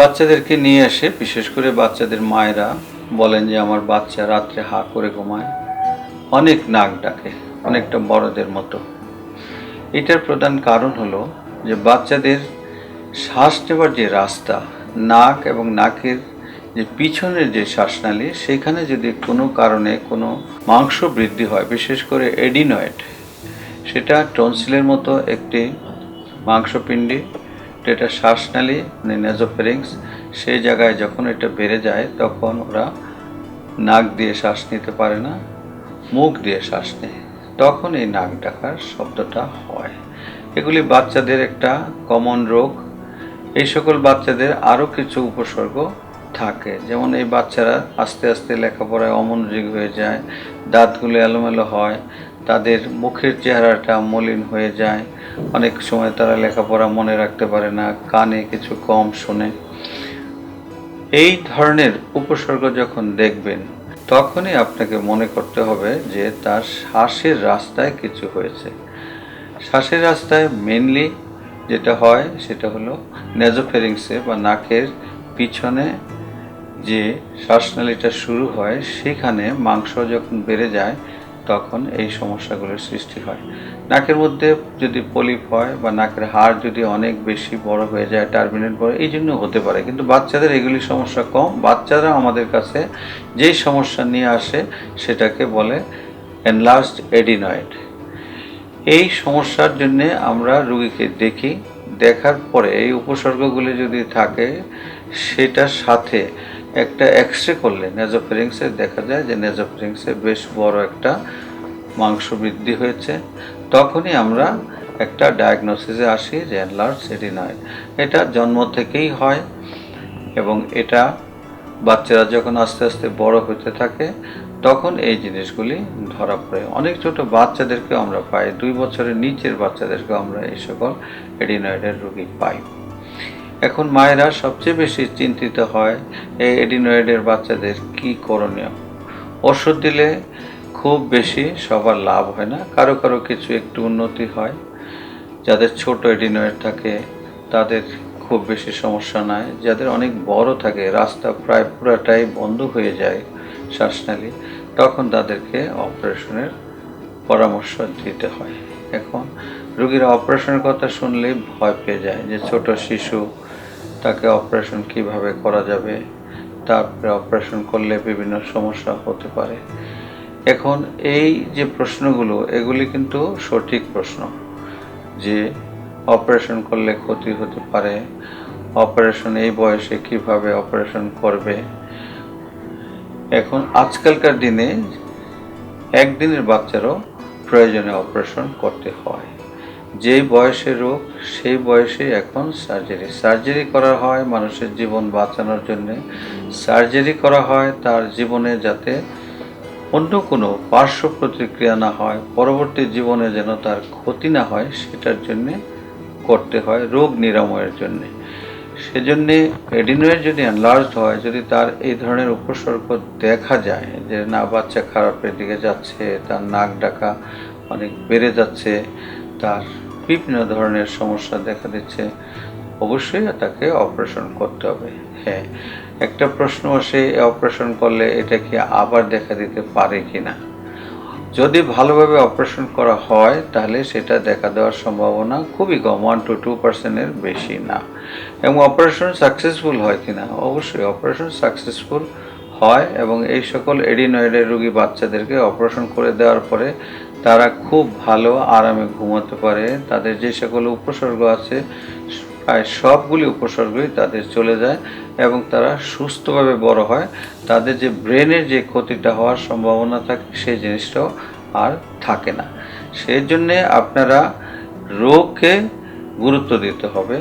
বাচ্চাদেরকে নিয়ে আসে, বিশেষ করে বাচ্চাদের মায়েরা বলেন যে, আমার বাচ্চা রাত্রে হা করে ঘুমায়। অনেক নাক ডাকে, অনেকটা বড়দের মতো। এটার প্রধান কারণ হলো যে, বাচ্চাদের শ্বাস নেবার যে রাস্তা, নাক এবং নাকের যে পিছনের যে শ্বাসনালী, সেখানে যদি কোনো কারণে কোনো মাংস বৃদ্ধি হয়, বিশেষ করে এডিনয়েড, সেটা টনসিলের মতো একটি মাংসপিণ্ডি যেটা শ্বাসনালী মানে নেজোফেরিংস সেই জায়গায় যখন এটা বেড়ে যায়, তখন ওরা নাক দিয়ে শ্বাস নিতে পারে না, মুখ দিয়ে শ্বাস নেয়। তখন এই নাক ডাকার শব্দটা হয়। এগুলি বাচ্চাদের একটা কমন রোগ। এই সকল বাচ্চাদের আরও কিছু উপসর্গ থাকে। যেমন এই বাচ্চারা আস্তে আস্তে লেখাপড়ায় অমনোযোগী হয়ে যায়, দাঁতগুলো এলোমেলো হয় তাদের মুখের চেহারাটা মলিন হয়ে যায়। অনেক সময় তারা লেখাপড়া মনে রাখতে পারে না, কানে কিছু কম শোনে। এই ধরনের উপসর্গ যখন দেখবেন, তখনই আপনাকে মনে করতে হবে যে তার শ্বাসের রাস্তায় কিছু হয়েছে। শ্বাসের রাস্তায় মেনলি যেটা হয়, সেটা হলো নেজোফেরিংসে বা নাকের পিছনে যে শ্বাসনালীটা শুরু হয়, সেখানে মাংস যখন বেড়ে যায় তখন এই সমস্যাগুলোর সৃষ্টি হয়। নাকের মধ্যে যদি পলিপ হয় বা নাকের হাড় যদি অনেক বেশি বড় হয়ে যায় টার্মিনেট বড়, এই জন্য হতে পারে। কিন্তু বাচ্চাদের এগুলি সমস্যা কম। বাচ্চারা আমাদের কাছে যেই সমস্যা নিয়ে আসে, সেটাকে বলে এনলার্জড এডিনয়েড এই সমস্যার জন্য আমরা রুগীকে দেখি। দেখার পরে এই উপসর্গগুলি যদি থাকে, সেটার সাথে একটা এক্স রে করলে নেজোফেরিংসে দেখা যায় যে নেজোফেরিংসে বেশ বড় একটা মাংস বৃদ্ধি হয়েছে। তখনই আমরা একটা ডায়াগনোসিসে আসি যে এনলার্জ এডিনয়েড এটা জন্ম থেকেই হয় এবং এটা বাচ্চারা যখন আস্তে আস্তে বড় হতে থাকে, তখন এই জিনিসগুলি ধরা পড়ে। অনেক ছোট বাচ্চাদেরকেও আমরা পাই, দুই বছরের নিচের বাচ্চাদেরকেও আমরা এই সকল এডিনয়েডের রোগী পাই। এখন মায়েরা সবচেয়ে বেশি চিন্তিত হয় এই এডিনয়েডের বাচ্চাদের কি করণীয়? ওষুধ দিলে খুব বেশি সবার লাভ হয় না, কারও কারও কিছু একটু উন্নতি হয়। যাদের ছোট এডিনয়েড থাকে, তাদের খুব বেশি সমস্যা নাই। যাদের অনেক বড় থাকে, রাস্তা প্রায় পুরাটাই বন্ধ হয়ে যায় শ্বাসনালী, তখন তাদেরকে অপারেশনের পরামর্শ দিতে হয়। এখন রোগীরা অপারেশনের কথা শুনলেই ভয় পেয়ে যায় যে ছোট শিশু তাকে অপারেশন কীভাবে করা যাবে তারপরে অপারেশন করলে বিভিন্ন সমস্যা হতে পারে। এখন এই যে প্রশ্নগুলো, এগুলি কিন্তু সঠিক প্রশ্ন যে অপারেশন করলে ক্ষতি হতে পারে অপারেশন এই বয়সে কীভাবে অপারেশন করবে। এখন আজকালকার দিনে একদিনের বাচ্চারও প্রয়োজনে অপারেশন করতে হয়। যেই বয়সে রোগ, সেই বয়সে এখন সার্জারি সার্জারি করা হয় মানুষের জীবন বাঁচানোর জন্য। সার্জারি করা হয় তার জীবনে যাতে অন্য কোনো পার্শ্ব প্রতিক্রিয়া না হয়, পরবর্তী জীবনে যেন তার ক্ষতি না হয়, সেটার জন্য করতে হয় রোগ নিরাময়ের জন্যে। সেজন্যে এডিনোয়েড যদি এনলার্জড হয়, যদি তার এই ধরনের উপসর্গ দেখা যায়, যে না, বাচ্চা খারাপের দিকে যাচ্ছে, তার নাক ডাকা অনেক বেড়ে যাচ্ছে তার বিভিন্ন ধরনের সমস্যা দেখা দিচ্ছে, অবশ্যই তাকে অপারেশন করতে হবে। হ্যাঁ একটা প্রশ্ন আসে অপারেশন করলে এটা কি আবার দেখা দিতে পারে কি না যদি ভালোভাবে অপারেশন করা হয়, তাহলে সেটা দেখা দেওয়ার সম্ভাবনা খুবই কম ওয়ান টু টু পার্সেন্টের বেশি না। এবং অপারেশন সাকসেসফুল হয় কি না অবশ্যই অপারেশন সাকসেসফুল হয় এবং এই সকল এডিনয়েডের রোগী বাচ্চাদেরকে অপারেশন করে দেওয়ার পরে তারা খুব ভালো আরামে ঘুমাতে পারে। তাদের যে সকল উপসর্গ আছে, প্রায় সবগুলি উপসর্গই তাদের চলে যায় এবং তারা সুস্থভাবে বড় হয়। তাদের যে ব্রেনের যে ক্ষতিটা হওয়ার সম্ভাবনা থাকে, সেই জিনিসটাও আর থাকে না। সেই জন্যে আপনারা রোগকে গুরুত্ব দিতে হবে।